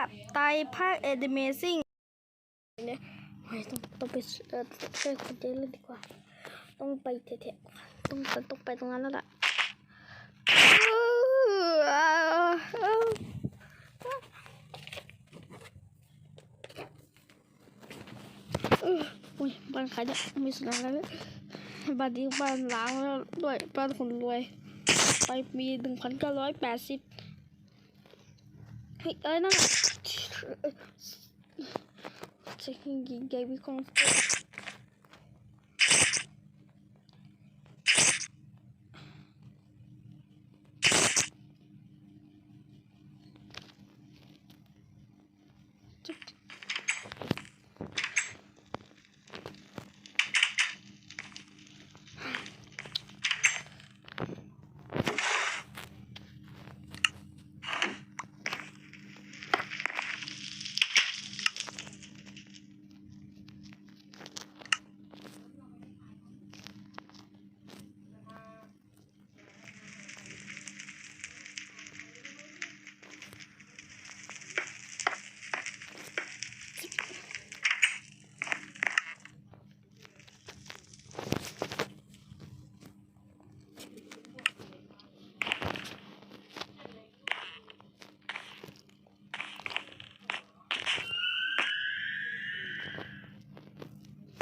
กับไตภาคเอเดเมซิ่งเนี่ยไม่ต้องต้องไปเออช่วยคนเยอะเลยดีกว่า ต้องไปแถวๆต้องต้องไปตรงนั้นแล้วล่ะอุ้ยบ้านใครเนี่ยมีสุนัขแล้วเนี่ยบ้านนี้บ้านล้างแล้วด้วยบ้านคนรวย ไปมีหนึ่งพันเก้าร้อยแปดสิบเฮ้ยเอ้ยนั่น Taking Gaby Conf.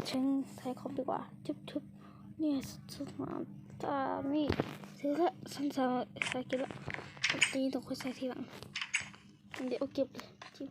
ใหญ่วิคองฉันใช้คอมดีกว่าชุบชุบเนี่ยสมาตานี่เสร็จแล้วฉันใส่ใส่กินละตีต้องค่อยใส่ทีหลังเดี๋ยวเอเก็บเลยจิ๊บ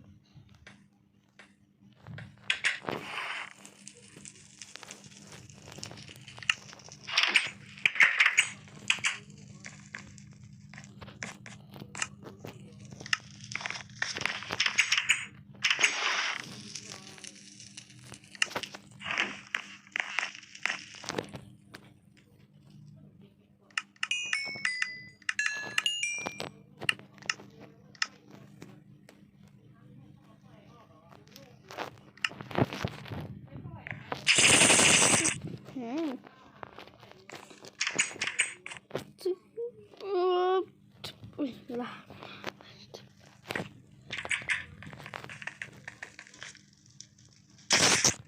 อืมจิ๊บเอ่ออุ้ยเวลา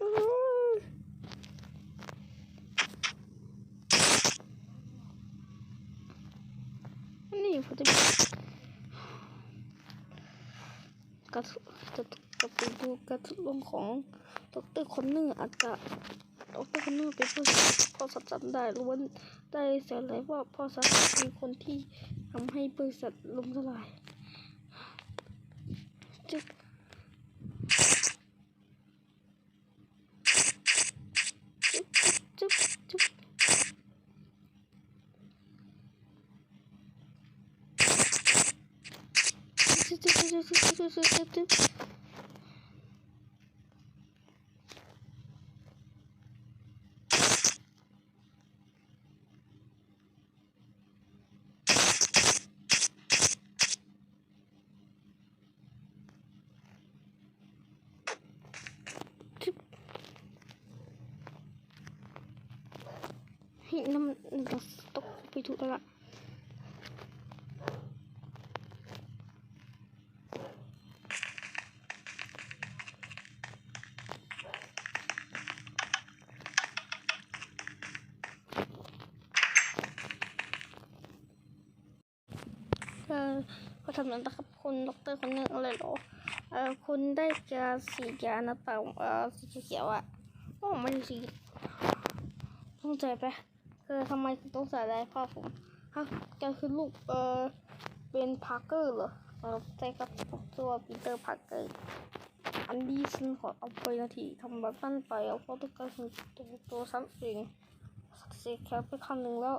อืมนี่ผมจะกระทุจะจะไป ดูกรทดลองของดร.คอนเนอร์อาจจะดรคอนเนอร์เป็นผู้พ่อสัตว์จำได้ล้วนได้เสียเลยว่าพ่อสัตว์คือคนที่ทำให้บริษัทล่มสลาย ฮ้ยน้ำมันเราตกไปถูกแล้วล่ะเขาทำนั้นนะครับคุณด็อกเตอร์คนหนึ่งอะไรหรอเออคุณได้ยาสียานะเปล่าเออสีเขียวอะโอ้ไม่สีต้องใจไป ออทำไมถึงต้องใส่อะไรพ่อผมฮะแกคือลูกเออเป็นพาร์เกอร์เหรอเออใช่ครับผมชื่อว่าปีเตอร์พาร์เกอร์อันนี้ฉันขอเอาไปนาทีทำแบบนั้นไปเอาเพราะต้องการส่วนตัวตัวฉันเองเสียแค่ไปคำหนึ่งแล้ว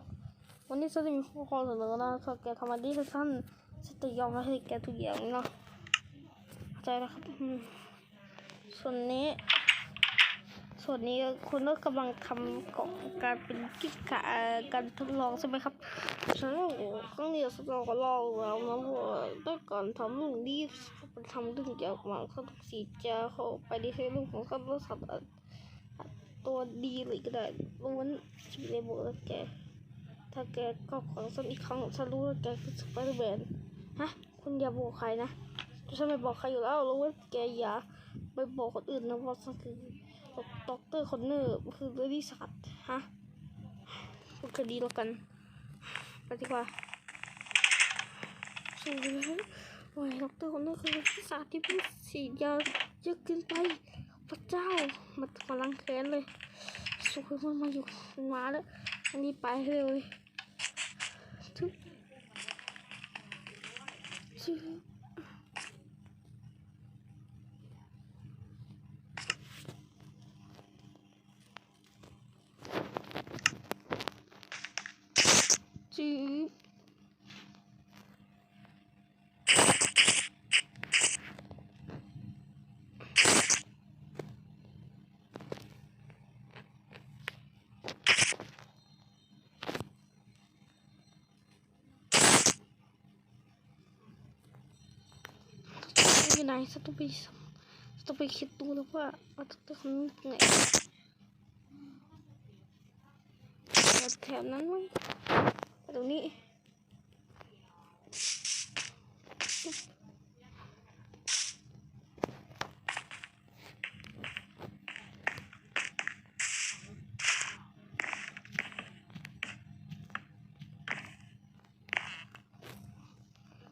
วันนี้ฉันจะมีข้อความเสนอนะถ้าแกทำอันนี้ให้นฉันจะยอมให้แกทุกอย่างนะใจนะครับส่วนนี้ ส่วนนี้คุณก็กำลังทำของการเป็นกิจการการทดลองใช่ไหมครับฉันครั้งนี้เราก็ลองแล้วนะว่าต้องการทำเรื่องนี้ไปทำเรื่องเกี่ยวกับเขาต้องสีจะเข้าไปในเรื่องของเขาต้องทำตัวดีเลยก็ได้รู้ว่าชีวิตในโบสถ์แกถ้าแกก็ของสักอีกครั้งฉันรู้ว่าแกคือสไปเดอร์แมนฮะคุณอย่าบอกใครนะฉันไม่บอกใครอยู่แล้วรู้ว่าแกอย่า ไปบอกคนอื่นนะว่าฉันคือด็อกเตอร์คนเนอร์คือเลดี้สัตว์ฮะพูดคดีแล้วกันไปดีกว่าสู้เลยโอ้ยด็อกเตอร์คนเนอร์คือเลดี้สัตว์ที่พูดฉีดยาเยอะเกินไปพระเจ้ามันกำลังแค้นเลยสู้มันมาอยู่มันมาแล้วอันนี้ไปเลยทุกชื่อ จืบ อยู่ไหนฉันต้องไปฉันต้องไปคิดดูแล้วว่าเราจะทำยังไงแถวนั้นไหม ตรงนี้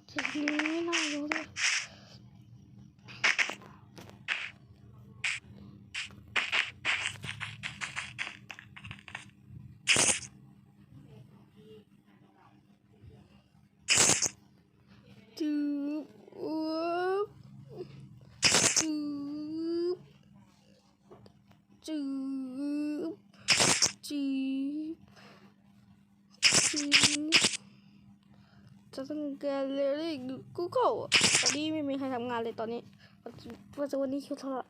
ทีนี้ไม่น่ารู้เลยจืบอุ๊บจืบจืบจืบจืบจะต้องแกนเลย Google ตอนนี้ไม่มีใครทำงานเลยตอนนี้ปัจจุปัจจุบันนี้คือเท่าไหร่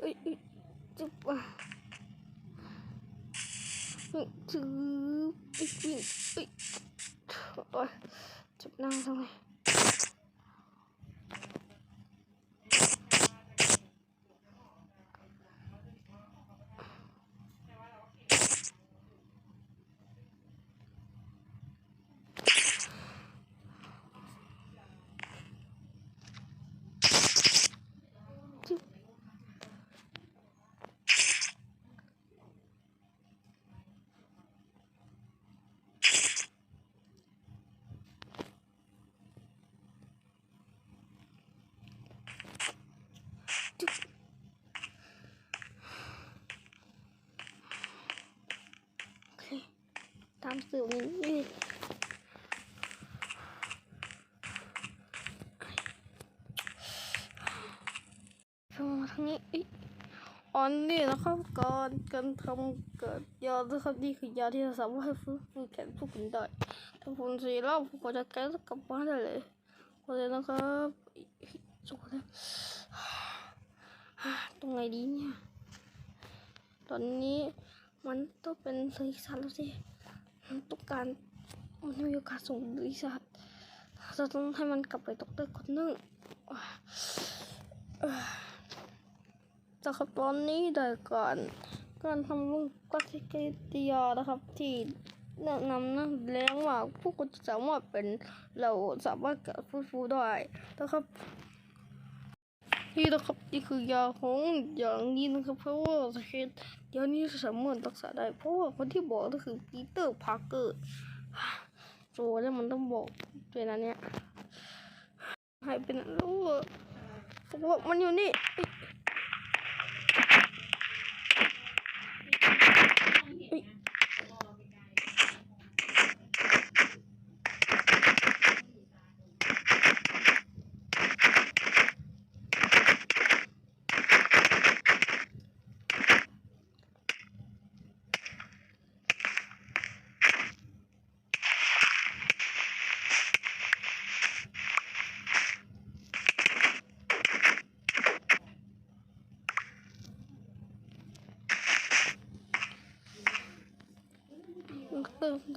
เอ้ยเอ้ยจุบอะ จืบอีกวิ่งเอ้ยโอ้ยเจ็บหน้าทำไมจึ๊บจึ๊บโอเค ตามสื่อนี้นี่ทำมาทางนี้อ้ยอันนี้นะครับก่อนการทำเกิดยานะครับนี่คือยาที่สามารถให้ฟื้นฟูแขนผู้คุณได้ถ้าคุณสีแล้วผมก็จะแก้กลับบ้านได้เลยโอเคนะครับสุดแล้วตรงไหนดีเนี่ย ตอนนี้มันต้องเป็นบริษัทแล้วสิ ต้องการมันมีโอกาสส่งบริษัทเราต้องให้มันกลับไปดอกเตอร์คนหนึงแต่ครับตอนนี้ได้ก่อนการทำรุ่งกัตเกติยานะครับ ที่แนะนำนะแรงมากพวกคุณจะสามารถเป็นเราสามารถเกิดฟื้นฟูได้นะครับ นี่นะครับนี่คือยาของอย่างนี้นะครับเพราะว่าสเคตยานี้สามารถรักษาได้ เพราะว่าคนที่บอกก็คือปีเตอร์พาร์เกอร์โซแล้วมันต้องบอกด้วยนะเนี่ยให้เป็นรู้ว่าบอกว่ามันอยู่นี่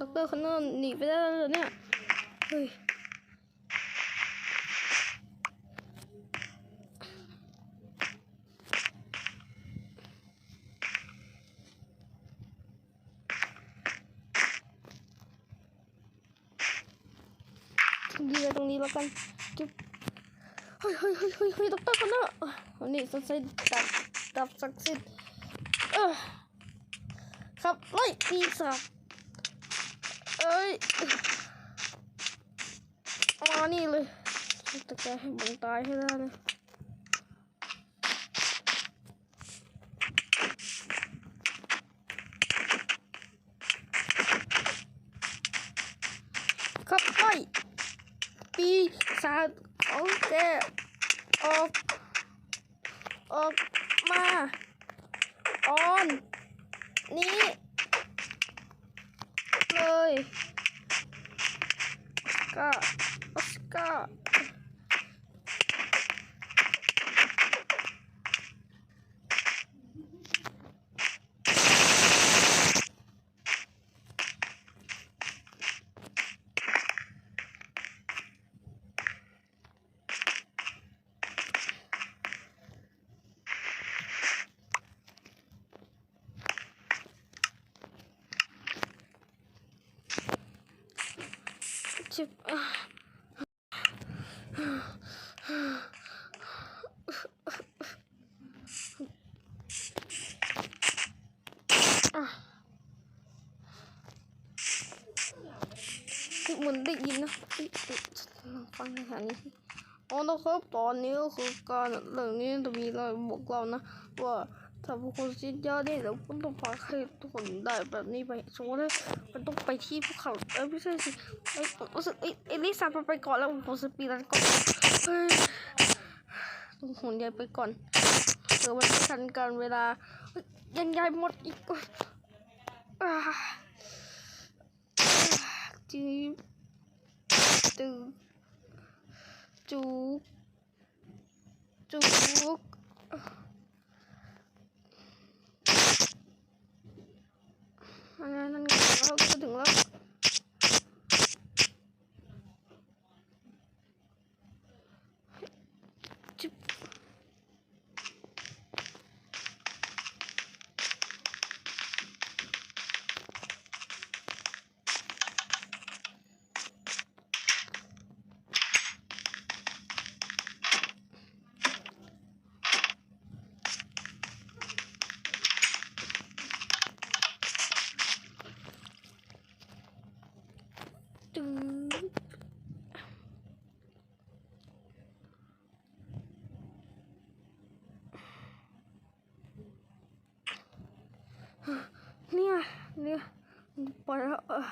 ด็อกเตอร์ด็อกเตอร์คนนั้นหนีไปได้แล้วเหรอเนี่ย เฮ้ย ยืนตรงนี้แล้วกันจุ๊บเฮ้ยเฮ้ยเฮ้ยเฮ้ยเฮ้ยด็อกเตอร์คนน่ะวันนี้สงสัยดับดับศักดิ์สิทธิ์เออครับไล่ปีศาจ เอ้ยมานี่เลยตะแกให้บังตายให้ได้เลยขับไปปีศาจของแกออก ออกมา ออน นี้ ก็ออสการ์จิบอะอะ เหมือนได้ยินนะฟังในฐานนี้อ๋อนะครับตอนนี้ก็คือการเรื่องนี้จะมีเราบอกเรานะ ว่าถ้าพวกคนสิ้นยาได้เราต้องพาให้ทุกคนได้แบบนี้ไปสมมติว่ามันต้องไปที่ภูเขาเอ้ยไม่ใช่สิไอ้ผมรู้สึกไอ้ไอ้ลิซ่ามันไปก่อนแล้วผมรู้สึกปีนั้นก่อนเฮ้ยต้องหุ่นใหญ่ไปก่อนเออมันทันการเวลายยังใหญ่หมดอีกอ่าจีบ จูจูจูกนั่นไงนั่นไงเราก็ถึงแล้วจิ๊บจึ๊บเนี่ยเนี่ยปล่อยแล้วเออ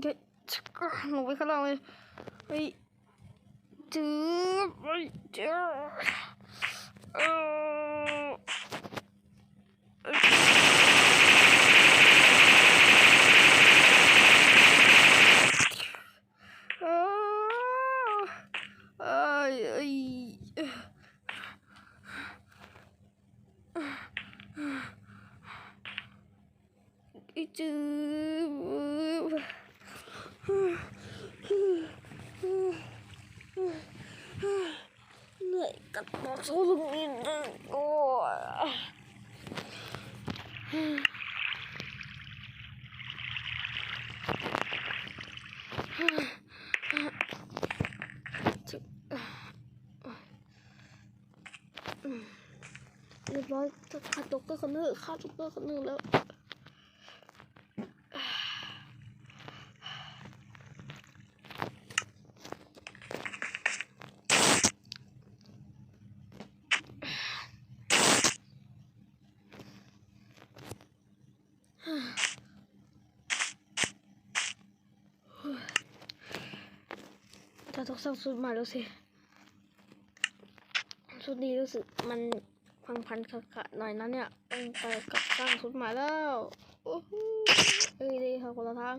เดี๋ยวลงไป ข้างล่างเลยเฮ้ยจืบเฮ้ยจืบเออเอ้ยเอ้ยเอ้ยเอ้ยอีจืบ เหนื่อยกับต่อสู้ตรงนี้เลยโอ้ยเรียบร้อยฆ่าด็อกเตอร์คนหนึ่งฆ่าด็อกเตอร์คนหนึ่งแล้ว สร้างสูตรใหม่แล้วสิชุดนี้รู้สึกมันพังพันขะขะหน่อยนะเนี่ยต้องไปกับสร้างชุดหม่แล้วโอ้โหเอ้ยดีค่ะคนละทาง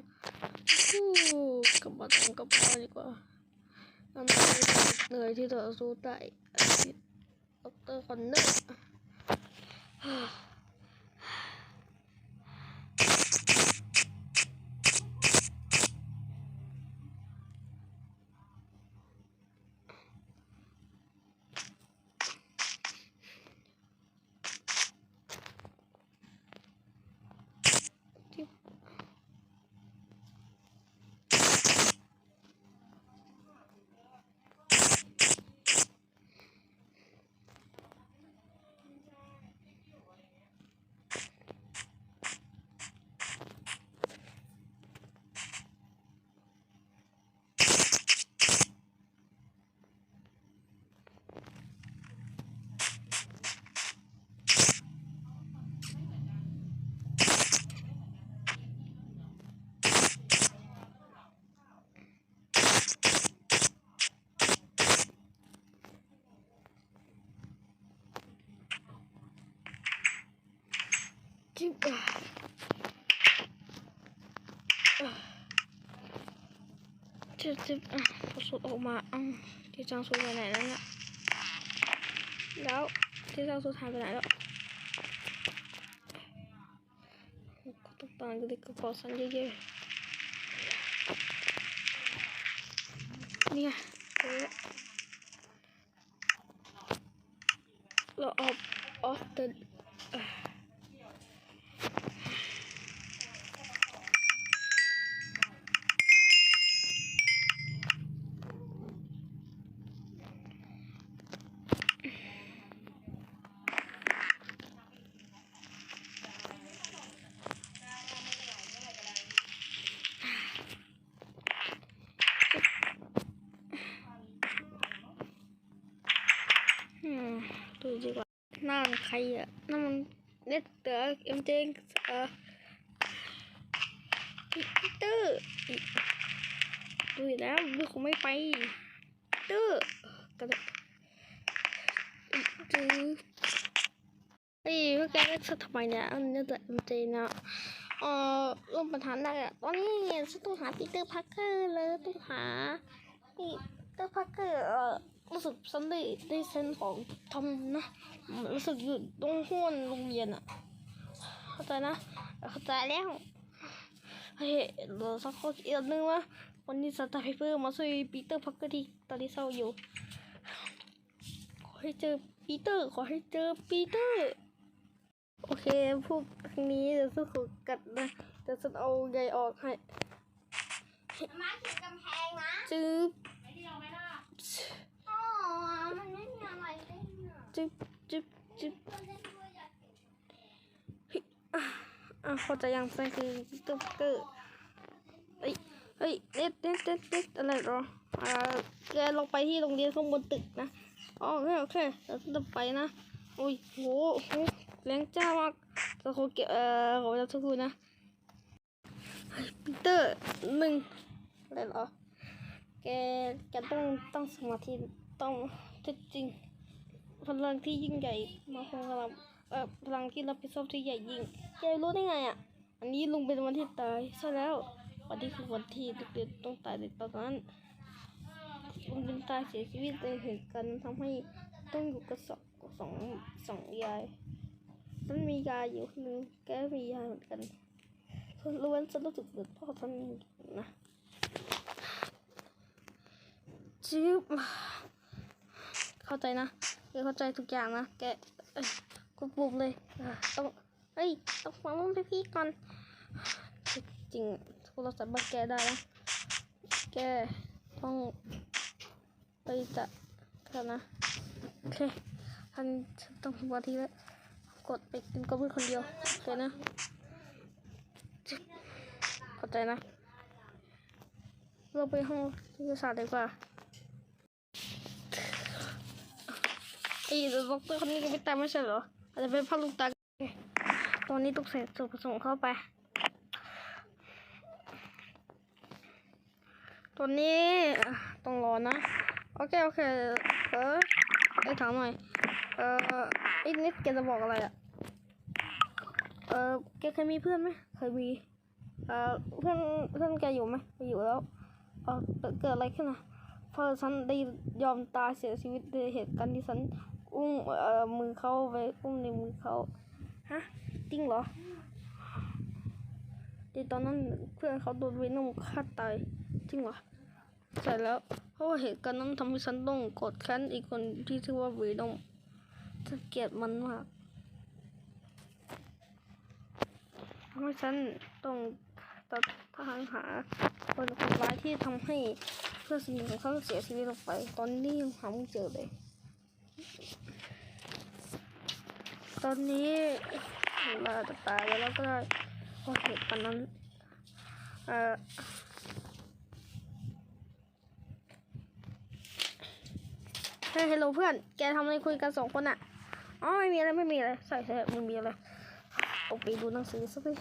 อู้หูกลับมาทำกับพ่อดีกว่านั่นคือเหนื่อยที่เธอสู้ได้อาย์ดอกเตอร์คอนเนอร์ อะอะจึ๊บจึ๊บอะพอสุดออกมาอ้าวที่จางสุดไปไหนแล้วเนี่ยแล้วที่จางสุดหายไปไหนแล้วก็ต้องตามกันเลยกระเป๋าสันเยอะๆนี่ยเจอแล้วเราออกออกเดินอืมดูดีกว่าหน้ามันใครอะหน้ามันเน็ตเตอร์เอ็มเจงเออปีเตอร์ดูอยู่แล้วดูคงไม่ไปเตอร์ก็ได้จื้อเฮ้ยพวกแกก็จะทำไมเนี่ยอันนี้แต่เอ็มเจนะเอ่อลงประธานได้อะตอนนี้ฉันต้องหาปีเตอร์พักเกอร์เลยต้องหาปีเตอร์พักเกอร์ รู้สึกฉันได้ได้เซนของทอมนะรู้สึกอยู่ตรงห้วนโรงเรียนอะเข้าใจนะเข้าใจแล้วเฮ้ยเหลือสักข้ออีกอันนึงวะวันนี้สตาร์เพเปอร์มาช่วยปีเตอร์พักก็ดีตอนนี้เศร้าอยู่ ขอให้เจอปีเตอร์ขอให้เจอปีเตอร์โอเคพวกทางนี้เดี๋ยวฉันขอกัดนะเดี๋ยวฉันเอาใยออกให้มาถึงกำแพงนะจื๊บ อ๋อมันไม่มีอะไรเล่นอะจึ๊บจึ๊บจึ๊บคนเล่นด้วยอยากอะเขาใจยังไงคือตุ๊กเกอร์เฮ้ยเฮ้ยเด็ดเด็ดเด็ดเด็ดอะไรหรออ่าแกลงไปที่โรงเรียนข้างบนตึกนะอ๋อโอเคโอเคเดี๋ยวฉันจะไปนะอุ้ยโหแรงจ้ามากจะขอเก็บเอ่อขอจะทุกคนนะปีเตอร์หนึ่งอะไรหรอแกแกต้องตั้งสมาธิ ต้องที่จริง พลังที่ยิ่งใหญ่มาคงพลังเอ่อพลังที่รับผิดชอบที่ใหญ่ยิ่งแกรู้ได้ไงอะ อันนี้ลุงเป็นวันที่ตายใช่แล้ววันที่คือวันที่เด็กๆต้องตายในตอนนั้นลุงเป็นตายเสียชีวิตในเหตุการณ์ทำให้ต้องอยู่กับสองสองสองยายฉันมียายอยู่คนหนึงแกมียายเหมือนกันรู้ว่าฉันรู้สึกเหมือนพ่อฉันนะจิ๊บ เข้าใจนะแกเข้าใจทุกอย่างนะแกเอ้ยกูปลุกเลยต้องเฮ้ยต้องฟังมึงพี่ๆก่อนจริงๆโทรศัพท์บ้านแกได้นะแกต้องไปจัดกันนะโอเคท่านฉันต้องทำวันที่แล้วกดไปกินกับเพื่อคนเดียวโอเคนะเข้าใจนะ เราไปห้องทยาศาสตร์ดีกว่า อ้ด็อกเตอร์คนนี้ก็ไม่ตายไม่ใช่เหรออาจจะเป็นพ่อลูกตาตอนนี้ต้องใส่ส่วนผสมเข้าไป ตัวนี้ต้องรอนะ โอเค โอเค เออไอ้ถามหน่อย เออไอ้นิดแกจะบอกอะไรอะเออแกเคยมีเพื่อนไหมเคยมี เออเพื่อนเพื่อนแกอยู่ไหมไม่อยู่แล้ว เออเกิดอะไรขึ้นอะพราะฉันได้ยอมตายเสียชีวิตในเหตุการณ์ที่ฉัน อุ้มเอ่อมือเขาไปอุ้มในมือเขาฮะจริงเหรอที่ตอนนั้นเพื่อนเขาโดนเวนอมฆ่าตายจริงเหรอใช่แล้ว เพราะว่าเหตุการณ์นั้นทำให้ฉันต้องกดแค้นอีกคนที่ชื่อว่าเวนอมฉันเกลียดมันมากทำให้ฉันต้องตัดทางหาคนคนร้ายที่ทำให้เพื่อนสนิทของเขาเสียชีวิตลงไป ตอนนี้ยังหาไม่เจอเลย ตอนนี้เราจะตายแล้วก็ได้เพราะเหตุการณ์นั้น เอ่อเฮ้ยฮัลโหลเพื่อน แกทำอะไรคุยกันสองคนอะอ๋อไม่มีอะไรไม่มีอะไรใส่ใส่ไม่มีอะไรเอาไปดูหนังสือสักที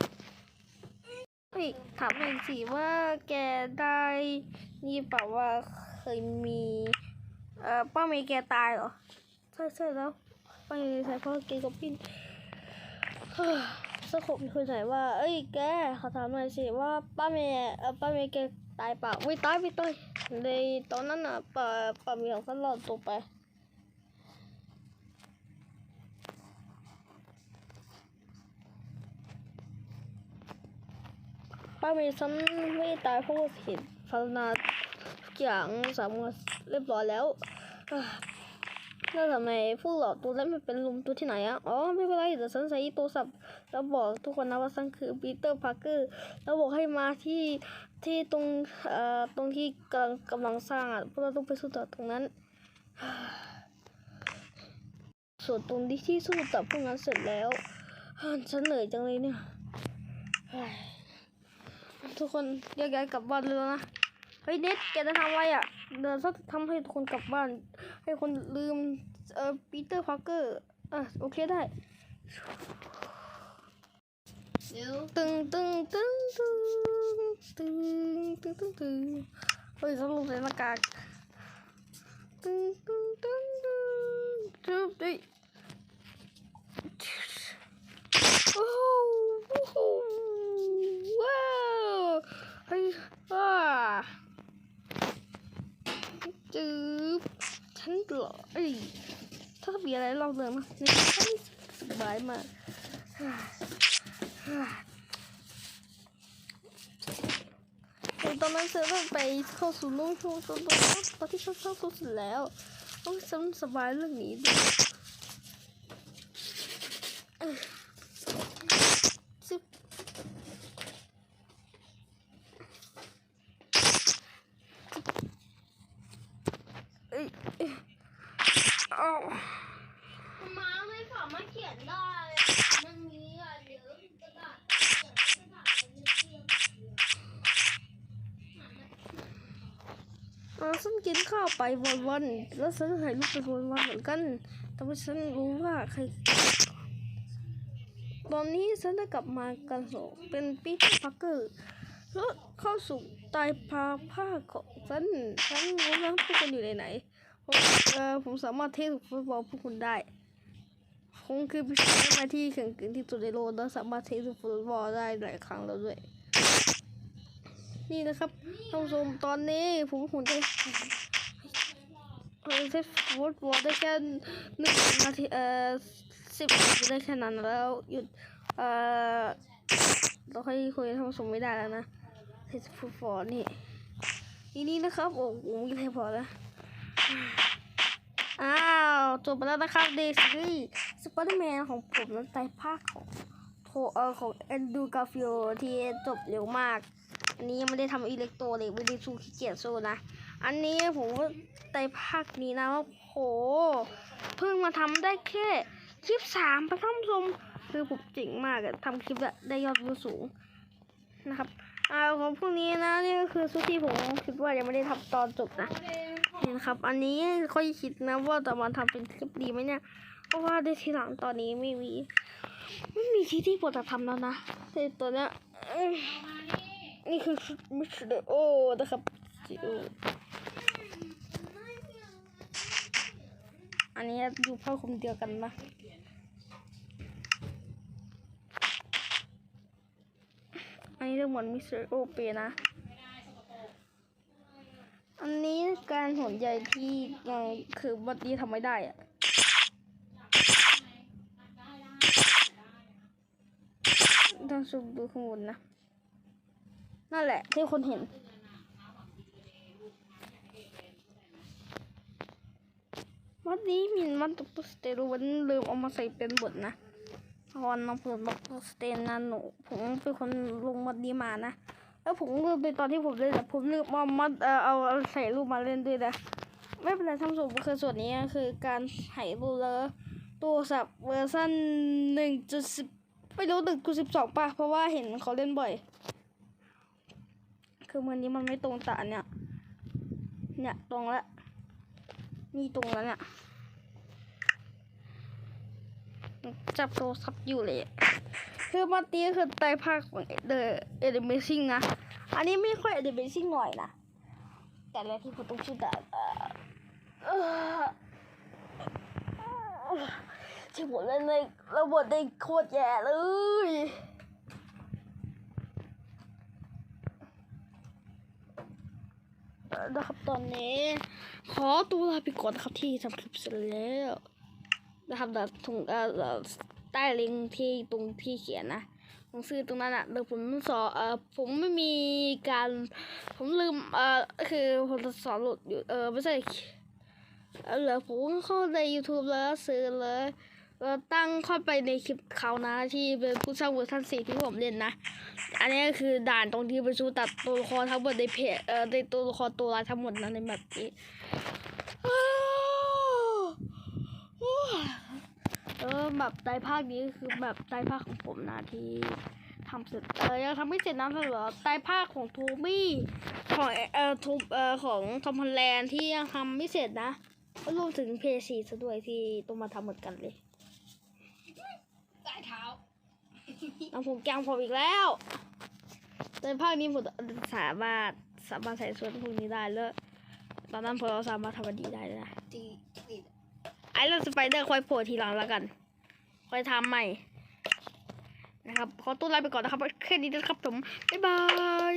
เฮ้ยถามหน่อยสิว่าแกได้นี่เปล่าว่าเคยมี เอ่อป้าเมย์แกตายเหรอ ใช่ใช่แล้ว ไปใส่พ่อเกย์กับปิ้นเฮ้ยสโคปมีคนว่า เอ้ยแกขอถามหน่อยสิว่าป้าเมย์เออป้าเมย์แกตายเปล่าไม่ตายไม่ตายในตอนนั้นอะป้าป้าเมย์เขารอดตัวไปป้าเมย์ฉันไม่ตายเพราะว่าเห็นพัฒนาทุกอย่างสามารถเรียบร้อยแล้ว แล้วทำไมพวกเราตัวนั้นมันเป็นลุมตัวที่ไหนอะ อ๋อไม่เป็นไรเดี๋ยวฉันใช้โทรศัพท์แล้วบอกทุกคนนะว่าฉันคือปีเตอร์พาร์เกอร์แล้วบอกให้มาที่ที่ตรงเอ่อตรงที่กำลังกำลังสร้างอะพวกเราต้องไปสู้ต่อตรงนั้น ส่วนตรงที่ที่สู้กับพวกนั้นเสร็จแล้วฉันเหนื่อยจังเลยเนี่ยทุกคนแยกย้ายกลับบ้านเลยนะเฮ้ยเน็ตแกจะทำอะไรอะ เดี๋ยวจะทำให้คนกลับบ้าน ให้คนลืมเอ่อปีเตอร์พาร์เกอร์อะโอเคได้เร็วตึงตึงตึงตึงตึงตึงตึงตึงเฮ้ยเขาลงใส่หน้ากากตึงตึงตึงตึงตึงตึงโอ้โหว้าวเฮ้ยว้าจืบฉัน เหรอเอ้ยถ้ามีอะไรลองเดิมาเนี่ยฉันสบายมากเดี๋ยวตอนนั้นเธอต้องไปเข้าสู่โลกช่วงตอนนั้นตอนที่ฉันเข้าสู่สร็จแล้วต้องสบายเรื่องนี้ด้วยเอ้ยซึบเอ้ยเอ้ยเอา มาไม่สามารถเขียนได้ มันมีอะเดี๋ยวกระดาษกระดาษมันเทียม เออฉันกินข้าวไปวันๆแล้วฉันถ่ายรูปไปวันๆเหมือนกัน แต่ว่าฉันรู้ว่าใคร ตอนนี้ฉันได้กลับมากันสองเป็นปีเตอร์พาร์เกอร์แล้วเข้าสู่ตายพาภาคของฉันฉันรู้แล้วพวกคุณอยู่ไหนผมเออผมสามารถเทสฟุตบอลพวกคุณได้คงคือผู้ชายมาที่แข่งขันที่สุดในโลกและสามารถเทสฟุตบอลได้หลายครั้งแล้วด้วย นี่นะครับท่านผู้ชมตอนนี้ผมหุ่นได้เออเทสฟุตบอลได้แค่หนึ่งนาทีเอ่อสิบนาทีได้แค่นั้นแล้วหยุดเอ่อเราค่อยคุยท่านผู้ชมไม่ได้แล้วนะเทสฟุตบอลนี่ทีนี้นะครับ โอ้โหมีอะไรพอแล้วอ้าวจบไปแล้วนะครับเดซีรีส์สไปเดอร์แมนของผมนั้นไตภาคของโทเออของแอนดูกาฟิลที่จบเร็วมาก อันนี้ยังไม่ได้ทำอิเล็กโทรเลยไม่ได้สู้ขี้เกียจสู้นะ อันนี้ผมว่าในภาคนี้นะว่าโห เพิ่งมาทำได้แค่คลิปสามประท่านผู้ชมคือผมเจ๋งมากอะทำคลิปได้ยอดวิวสูงนะครับอ่าของพวกนี้นะนี่ก็คือชุดที่ผมคิดว่ายังไม่ได้ทำตอนจบนะนี่นะครับ อันนี้ค่อยคิดนะว่าจะมาทำเป็นคลิปดีไหมเนี่ยเพราะว่าได้ทีหลังตอนนี้ไม่มีไม่มีที่ที่ผมจะทำแล้วนะแต่ตัวเนี้ย นี่คือชุดมิสเตอร์โอนะครับจิโออันนี้อยู่ผ้าคลุมเดียวกันนะอันนี้เรื่องเหมือนมิสเตอร์โอเปนะ อันนี้การหนใหญ่ที่ยังคือบัดดี้ทำไม่ได้อะต้องซูมดูข้างบนนะ นั่นแหละ ที่คนเห็น วันนี้มินมันตุกสเตรูวันลืมเอามาใส่เป็นบทนะตอนน้องเปิดบอกสเตนนะหนูผมเป็นคนลงมัดนี้มานะแล้วผมลืมไปตอนที่ผมเล่นแต่ผมลืมเอามัดเออเอาใส่รูปมาเล่นด้วยนะไม่เป็นไรท่านผู้ชมคือส่วนนี้คือการถ่ายรูปแล้วตัวสับเวอร์ชันหนึ่งจุดสิบไม่รู้หนึ่งจุดสิบสองป่ะเพราะว่าเห็นเขาเล่นบ่อย คือมือนี้มันไม่ตรงตาเนี่ย เนี่ยตรงแล้ว นี่ตรงแล้วเนี่ย จับโทรศัพท์อยู่เลย คือมาตีคือไตภาคของ The Animation นะ อันนี้ไม่ค่อย Animation หน่อยนะ แต่แรกที่ผมต้องชื่อแต่เอ่อเอ่อที่ผมเล่นในระบบได้โคตรแย่เลยเอ่อ นะครับตอนนี้ ขอตัวลาไปก่อนนะครับที่ทำคลิปเสร็จแล้วนะครับเดี๋ยวถุงเอ่อใต้ลิงก์ที่ตรงที่เขียนนะหนังสือตรงนั้นอะเดี๋ยวผมสอนเอ่อผมไม่มีการ ผมลืมเอ่อคือผมจะสอนหลุดอยู่เออไม่ใช่เออเหรอผมเข้าใน YouTube แล้วซื้อเลย แล้วตั้งเข้าไปในคลิปเขานะ ที่เป็นผู้สร้างเวอร์ชันสี่ที่ผมเล่นนะ อันนี้ก็คือด่านตรงที่ประชุตัดตัวละครทั้งหมดในเพจเอ่อในตัวละครตัวร้ายทั้งหมดนะในแบบนี้อ้าวเออแบบไตรภาคนี้ก็คือแบบไตรภาคของผมนะที่ทำเสร็จเออยังทำไม่เสร็จนะเหรอไตรภาคของทูมี่ของเอ่อทูเอ่อของทอมฮอลแลนด์ที่ยังทำไม่เสร็จนะก็รวมถึงเพย์ซีซะด้วยที่ต้องมาทำเหมือนกันเลย ใต้เท้า เอาผมแกงผมอีกแล้วในภาคนี้ผมสามารถสามารถใส่ส่วนพวกนี้ได้แล้ว ตอนนั้นผมเราสามารถทำมันดีได้เลยนะไอ้เรื่องสไปเดอร์ค่อยโผล่ทีหลังแล้วกัน ค่อยทำใหม่นะครับ ขอตัวลาไปก่อนนะครับแค่นี้นะครับผม บ๊ายบาย